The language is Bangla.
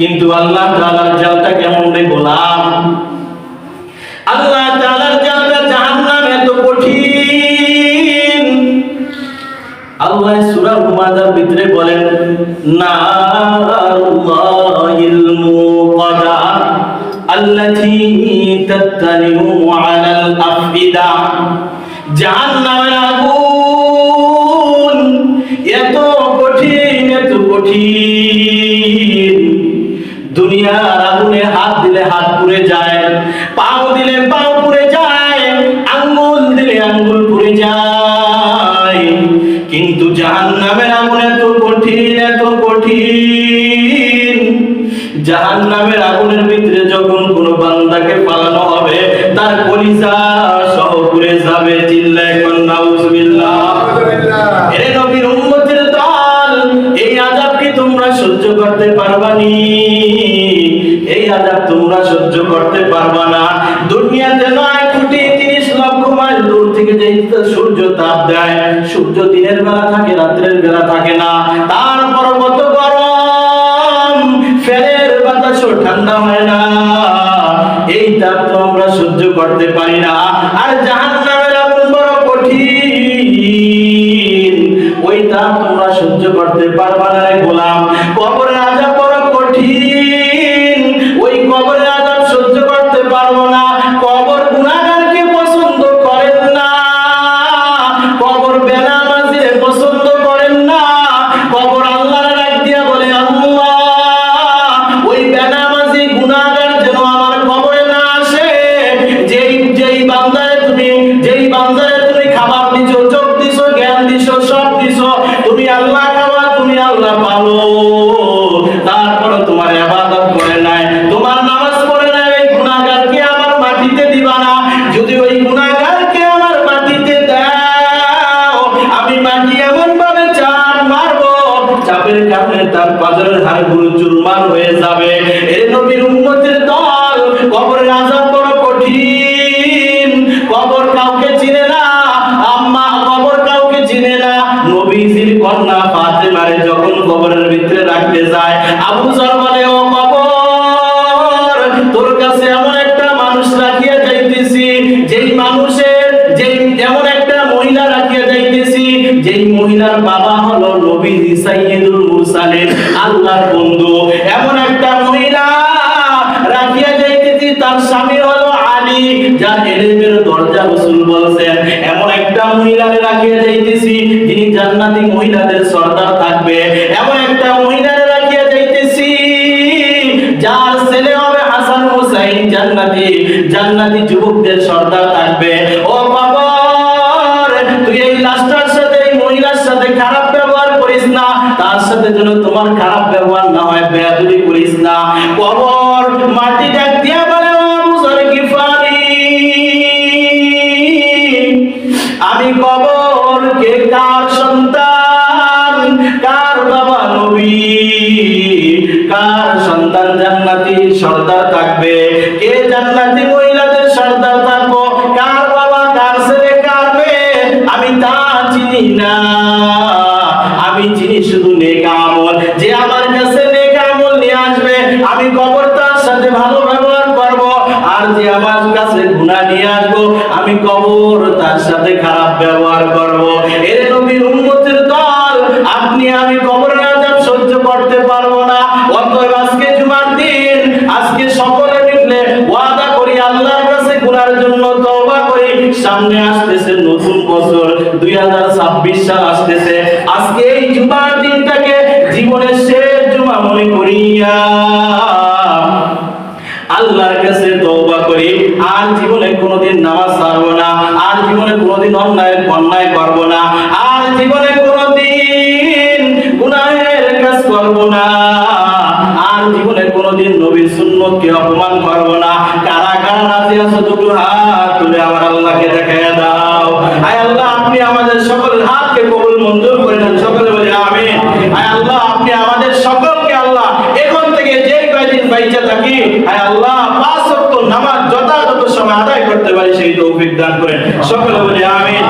কিন্তু আল্লাহ তাআলার জালটা কেমন রে গোলাম? আল্লাহ তাআলার জালটা জাহান্নাম এত কঠিন। আল্লাহ সূরা হুমাযার ভিতরে বলেন জাহান্নামের আগুন এত কঠিন এত কঠিন। দুনিয়ার আগুনে হাত দিলে হাত পুড়ে যায়, পাও দিলে পাও পুড়ে যায়, আঙ্গুল দিলে আঙ্গুল পুড়ে যায়। কিন্তু জাহান্নামের আগুন এত কঠিন এত কঠিন। জাহান্নামের আগুনের ভিতরে যখন কোনো বান্দাকে পালানো হবে, তার কলিজা সহ পুড়ে যাবে, চিল্লায় সহ্য করতে পারবানি। এই আযাব তোমরা সহ্য করতে পারবা না। দুনিয়াতে নয় কোটি 30 লক্ষ মাইল দূর থেকে যে সূর্য তাপ দেয়, সূর্য দিনের বেলা থাকে, রাত্রের বেলা থাকে না। তারপর কত গরম ফ্যানের বাতাসও ঠান্ডা হয় না। এই তাপ তো আমরা সহ্য করতে পারি না। আর জাহান্নামের ওই তাপ তোমরা সহ্য করতে পারবা না রে গোলাম। কবরের আযাব বড় কঠিন। ওই কবরের আযাব সহ্য করতে পারব না। কবর গুনাহগারকে পছন্দ করেন না। কবর বেনামাজিরে পছন্দ করেন না। কবর আল্লাহর ডাক দিয়া বলে, আল্লাহ, ওই বেনামাজি গুনাহগার যেন আমার কবরে না আসে। যেই যেই বান্দারে তুমি যেই বান্দারে তুমি খাবার দিছো, চোখ দিছো, জ্ঞান দিছো আল্লাহ আল্লাহ পালো। তারপরে তোমার ইবাদত করে নাই। তোমার নামাজ পড়ে নাই, ওই গুনাহগারকে আমার মাটিতে দিবা না। যদি ওই গুনাহগারকে আমার মাটিতে দাও, আমি মাটি এমন ভাবে চাপ মারবো, চাপের কারণে তার পাজরের হাড়গুলো চুরমার হয়ে যাবে। এর নবীর উম্মতের দল কবরের আযাব যেই বাবা হলো নবী সাইয়্যিদুল মুরসালিন, আল্লাহর বন্ধু। এমন একটা মহিলা রাখিয়া যাইতেছি, তার স্বামী হলো আলী, যার এলেমের দরজা রাসূল বলছেন। এমন একটা মহিলাকে রাখিয়া যাইতেছি, যিনি জান্নাতি মহিলাদের সর্দার থাকবে। এমন একটা মহিলাকে রাখিয়া যাইতেছি, যার ছেলে হবে হাসান হুসাইন জান্নাতি। জান্নাতি যুবকদের সর্দার তোমার খারাপ ব্যবহার না হয়, বেয়াদুরি করিস না। কবর মাটি ডাক দিয়া বলে যর গিফারি, আমি কবর কে কার সন্তান? কার বাবা নবী? কার সন্তান জান্নাতি সর্দার থাকবে? সাথে ভালো ব্যবহার করব, আর যে আমার কাছে গুনাহ নিয়ে আসব, আমি কবর তার সাথে খারাপ ব্যবহার করব। এর নবীর উম্মতের দল, আপনি আমি কবরের আযাব সহ্য করতে পারব না। অতএব আজকে জুমার দিন, আজকে সকলে মিলে ওয়াদা করি, আল্লাহর কাছে গুনার জন্য তওবা করি। সামনে আসতেছে নতুন বছর 2026 সাল আসতেছে। আজকে এই জুমার দিনটাকে জীবনের শেষ জুমা মনে করিয়া সুন্নতকে অপমান করব না। কারা কারা রাজি আছো দুটো হাত তুলে আমার আল্লাহকে দেখাইয়া দাও। আয় আল্লাহ, আপনি আমাদের সকলের হাতকে কবুল মঞ্জুর করে নেন। সকলে বলে, আমিন। আয় আল্লাহ, আপনি আমাদের সকলকে আল্লাহ এখন থেকে যে কয়দিন বাইচা থাকি, আয় আল্লাহ, পাঁচ নামাজ যথাযথ সময় আদায় করতে পারি, সেই তৌফিক দান করেন। সকলে বলে, আমিন।